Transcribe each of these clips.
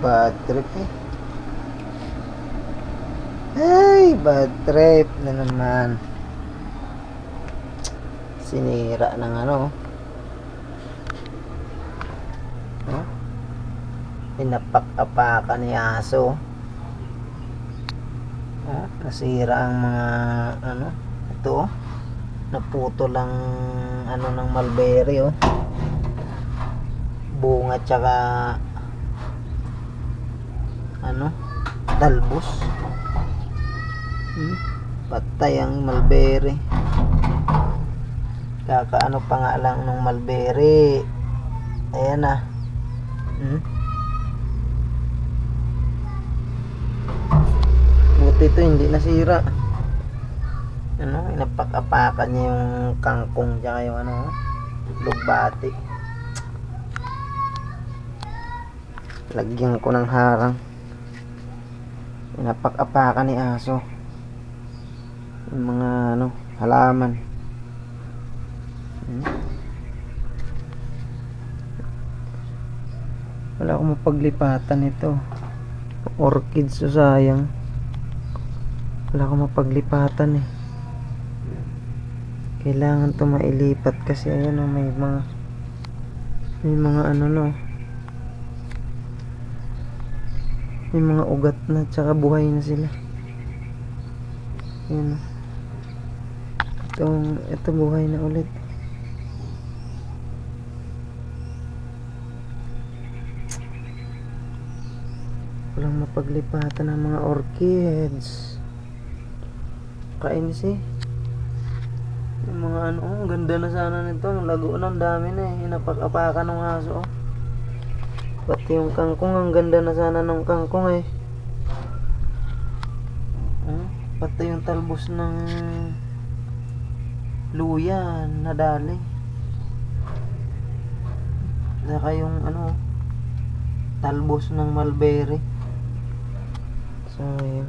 bad trip eh. Ay, bad trip na naman. Sinira ng ano. Oh. Pinapak-apakan ni aso. Oh, nasira ang mga ano, ito oh. Naputo lang ano ng mulberry oh. Bunga tsaka ano, talbos. Hmm? Patay ang mulberry. Kakaano pa nga lang ng mulberry. Ayan na. Hmm? Buti ito hindi nasira. Ano, inapak-apakan niya yung kangkong tsaka yung ano, lugbati. Lagyan ko ng harang. Inapak-apakan ni aso. Yung mga ano, halaman. Hmm? Wala akong mapaglipatan ito. Orchids so sayang. Wala akong mapaglipatan eh. Kailangan to mailipat kasi ayan oh, may mga may mga ano no. May mga ugat na tsaka buhay na sila. Ayan oh. Ito, buhay na ulit. Walang mapaglipatan ng mga orchids. Kainis eh. Yung mga ano, oh, ganda na sana nito. Ang lago ang dami na eh. Inapak-apakan ng aso. Oh. Pati yung kangkong, ang ganda na sana ng kangkong eh. Hmm? Pati yung talbos ng luya, nadali. Saka yung ano, talbos ng mulberry. So, yun.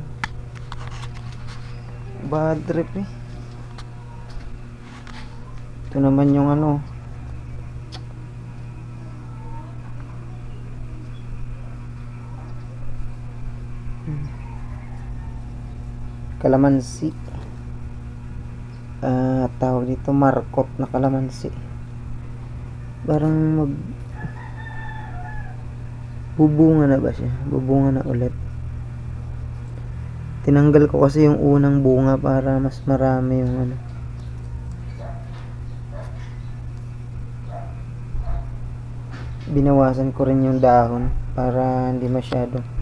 Bad trip eh. Ito naman yung ano. Kalamansi. Ah, tawag dito markot na kalamansi. Parang mag bubunga na ba siya? Bubunga na ulit. Tinanggal ko kasi yung unang bunga para mas marami yung ano. Binawasan ko rin yung dahon para hindi masyado.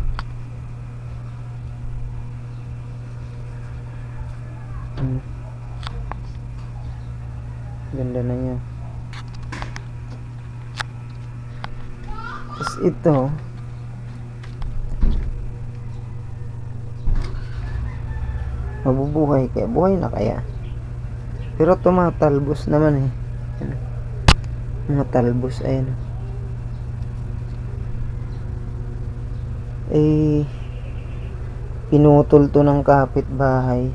Ganda na niya. Tapos ito, mabubuhay kaya. Buhay na kaya. Pero tumatalbos naman eh. Ayan. mga ayun eh pinutol to ng kapitbahay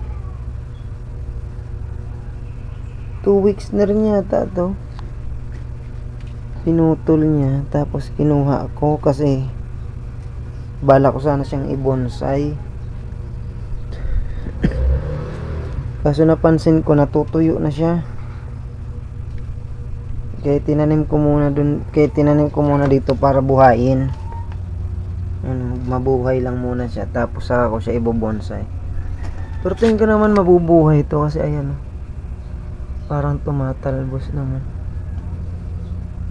2 weeks na rin yata to pinutol niya tapos kinuha ko kasi bala ko sana siyang ibonsai Kaso napansin ko natutuyo na siya. Kaya tinanim ko muna dun, kaya tinanim ko muna dito para buhayin. Ano, mabuhay lang muna siya tapos saka ko siya ibobonsai. Pero tingin ko naman mabubuhay ito kasi ayan oh. Parang tumatalbos naman.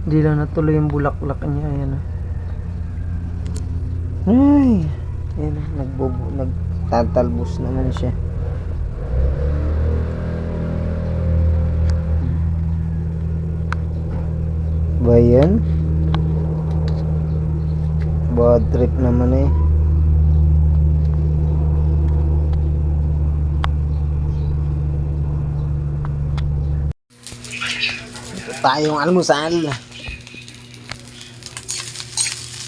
Hindi lang natuloy yung bulaklak niya ayan oh. Ay, ayan nagbubu, nagtatalbos naman siya. ba yan? Bad trip naman eh. Ito tayong almusal.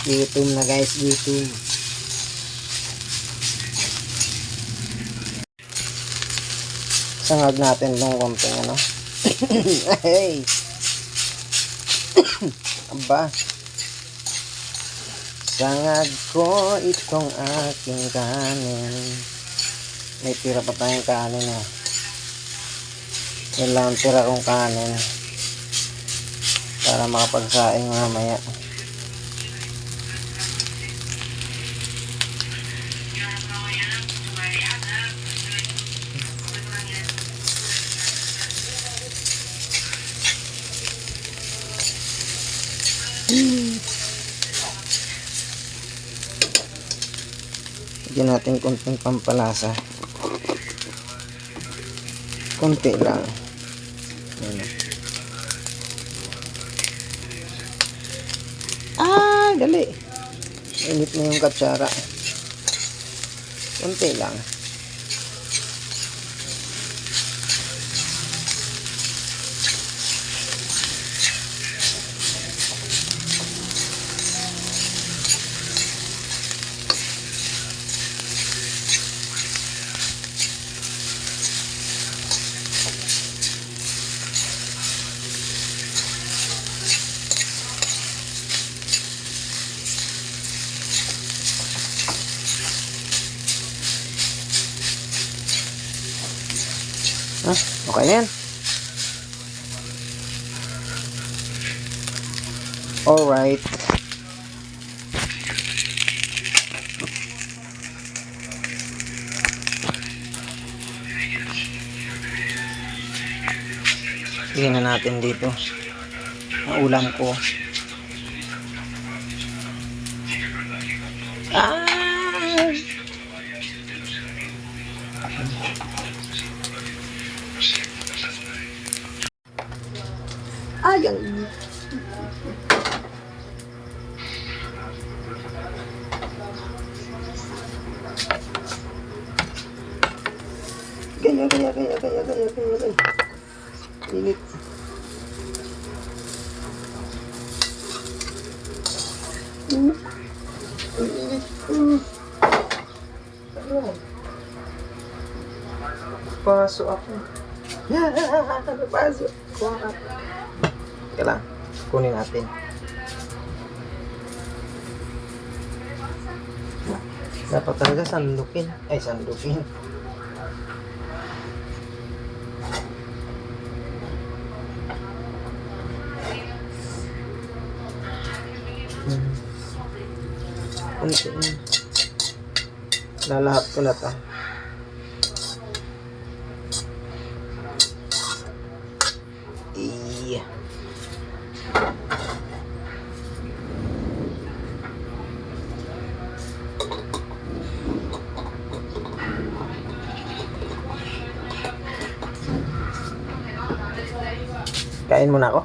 Gutom na guys, gutom. Sangag natin ng konting ano. hey! Aba. Isangag ko itong aking kanin. May tira pa tayong kanin eh. Yan tira kong kanin. Para makapagsaing mamaya. Lagyan natin konting pampalasa. Konti lang. Dali. Init na yung katsara. Konti lang. Ah, okay na yan. Alright. Tingnan na natin dito. Ang ulam ko. Ah! Ayan. Gaya, gaya, gaya, gaya, gaya, gaya, gaya. Init. Mm. Init. Mm. Paso ako. Paso. Kuha ka. Teka lang. Kunin natin. Dapat talaga sandukin. Ay, sandukin. Hmm. Kunti na. Lalahat ko na to. Kain muna ako.